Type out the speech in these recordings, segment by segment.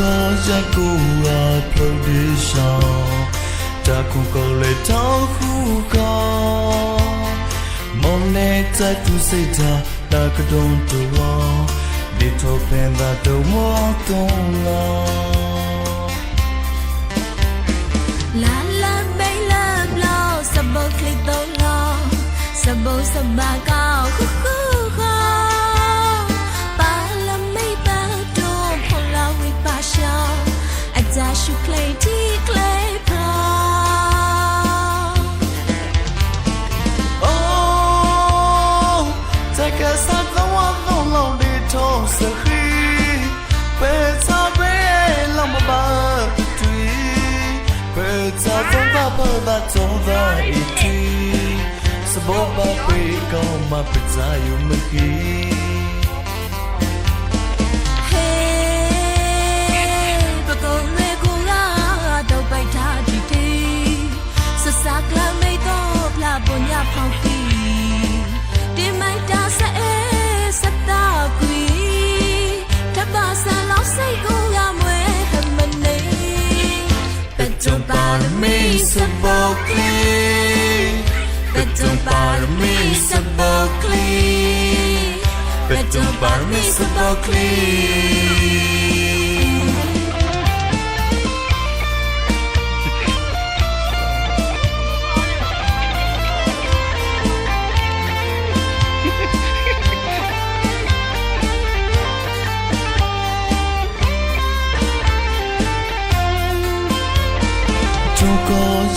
ကောဇက်ကိုအာဖုန်ဒီဆောင်တကူကောလေတောက်ခုကောမောင်နဲ့တကူစိတ်သာတကတုံးတူဝဒီတော့ပင်သာတော့မတော်လား La la baila blow sabo click to lo sabo sabaka khu khu I should play declare ဘာသုံးသာအီတီစဘောဘာပေကောမပဇာယုမကီ sa Berkeley But don't bother me, sa Berkeley But don't bother me, sa Berkeley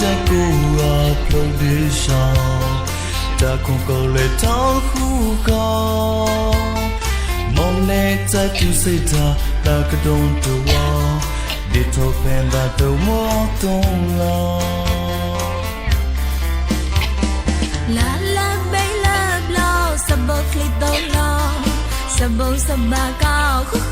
ချက်ကိုအဖလုံးလေးရှောင်းတခုကိုလေတောင်းခုကောမောင်နဲ့ချက်သူစိတ်သာတကတုံးတူဝါဒီတော့ပန်တာတော့မောတုံးလာလာလာဘေးလာဘလော့စဘောကလီတော့လာစဘောစဘာကော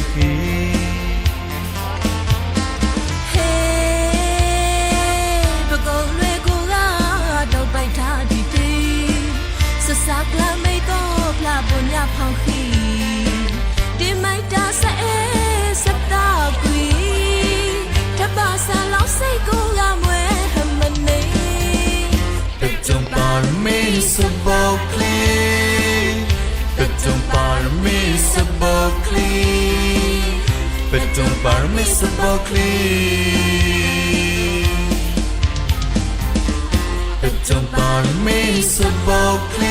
Missable Clean Betul Permissible Clean Betul Permissible Clean Betul Permissible Clean